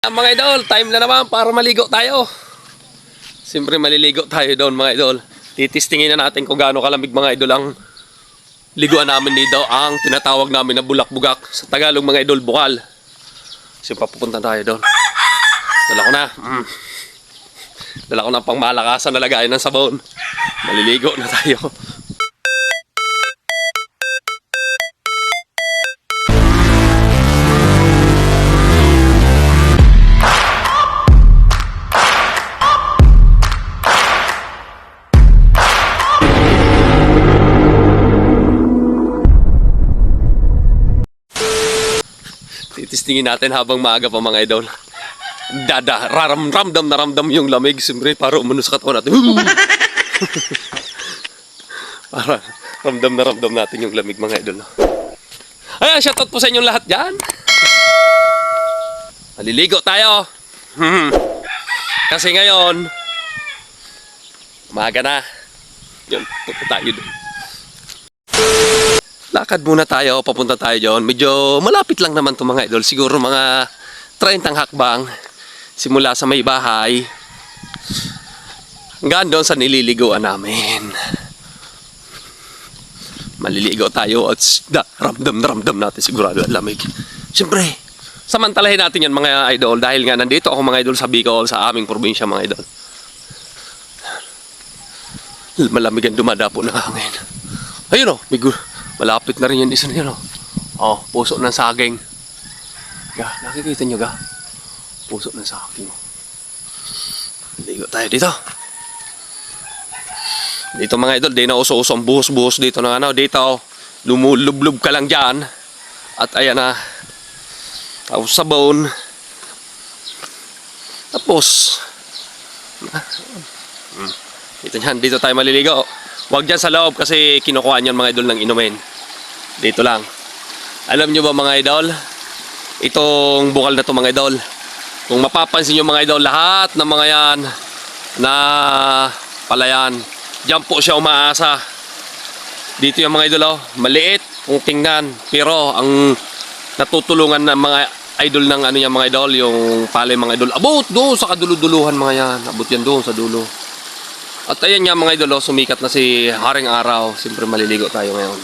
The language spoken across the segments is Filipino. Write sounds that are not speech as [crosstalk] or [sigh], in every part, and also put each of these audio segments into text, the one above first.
Ah, mga idol, time na naman para maligo tayo. Siyempre maliligo tayo doon mga idol. Titistingin na natin kung gaano kalamig mga idol ang liguan namin dito. Ang tinatawag namin na bulak-bugak. Sa Tagalog mga idol, bukal. Kasi papupunta tayo doon. Dala ko na. Mm. Dala ko na pang malakasan na lagayan ng sabon. Maliligo na tayo. Titistingin natin habang maaga pa mga idol. Dada, raram, ramdam na ramdam yung lamig. Siyempre, para umano sa katawan natin. [laughs] para ramdam na ramdam natin yung lamig mga idol. Ayan, shoutout po sa inyong lahat dyan. Maliligo tayo. Hmm. Kasi ngayon, umaga na. Yun, punta tayo doon. Lakad muna tayo, papunta tayo doon. Medyo malapit lang naman to mga idol. Siguro mga 30 hakbang simula sa may bahay hanggang doon sa nililiguan namin. Maliligo tayo at da, ramdam na ramdam natin sigurado ang lamig. Siyempre, samantalahin natin yan mga idol dahil nga nandito ako mga idol sa Bicol sa aming probinsya mga idol. Malamig ang dumadapo ng hangin. Ayun o, may gu- malapit na rin yung isa na yun o. Oh, puso ng saging. Ga, nakikita nyo ga? Puso ng saging. Ligo tayo dito. Dito mga idol, di na uso-uso ang buhos-buhos dito ng ano. Dito, lumulublob ka lang dyan. At ayan na. Tapos sabon. Tapos, Hmm. dito yan, dito tayo maliligo. Huwag dyan sa loob kasi kinukuha niyan mga idol ng inumin. Dito lang. Alam nyo ba mga idol? Itong bukal na to mga idol. Kung mapapansin nyo mga idol, lahat ng mga yan na palayan, dyan po siya umaasa. Dito yung mga idol, oh, maliit kung tingnan. Pero ang natutulungan ng mga idol ng ano yan mga idol, yung palay mga idol, abot doon sa kaduluduluhan mga yan. Abot yan doon sa dulo. At ayan nga mga idol, oh, sumikat na si Haring Araw. Siyempre maliligo tayo ngayon.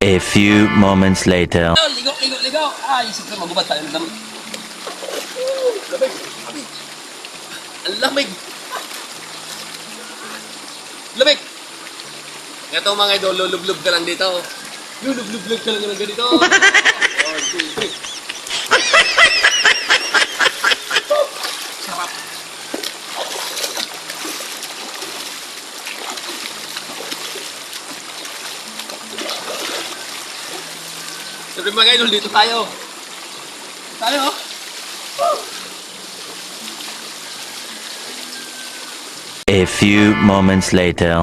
A few moments later. Ligo, ligo, ligo. Ay, siyempre magubad tayo ng lamig. Lamig, lamig. Ang lamig. Lamig. Ito mga idol, lulublob ka lang dito. Lulublob ka lang ng ganito. One, two, three. Siyempre mga idol, dito tayo. Tayo, oh. A few moments later.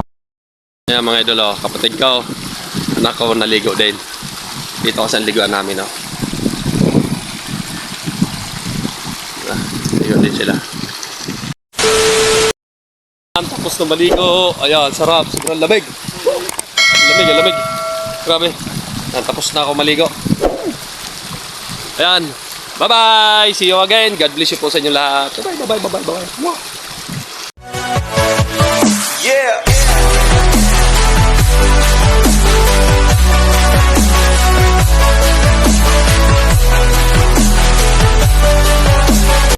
Ayan mga idol, oh, kapatid ko, anak ko naligo din. Dito kasi ang liguan namin, oh. Ah, ligo din sila. Ayan, Tapos na maligo. Ayan, sarap. Sobrang lamig. Lamig, lamig. Grabe. Ayan, tapos na ako maligo. Ayan. Bye-bye. See you again. God bless you po sa inyo lahat. Bye-bye, bye-bye, bye-bye.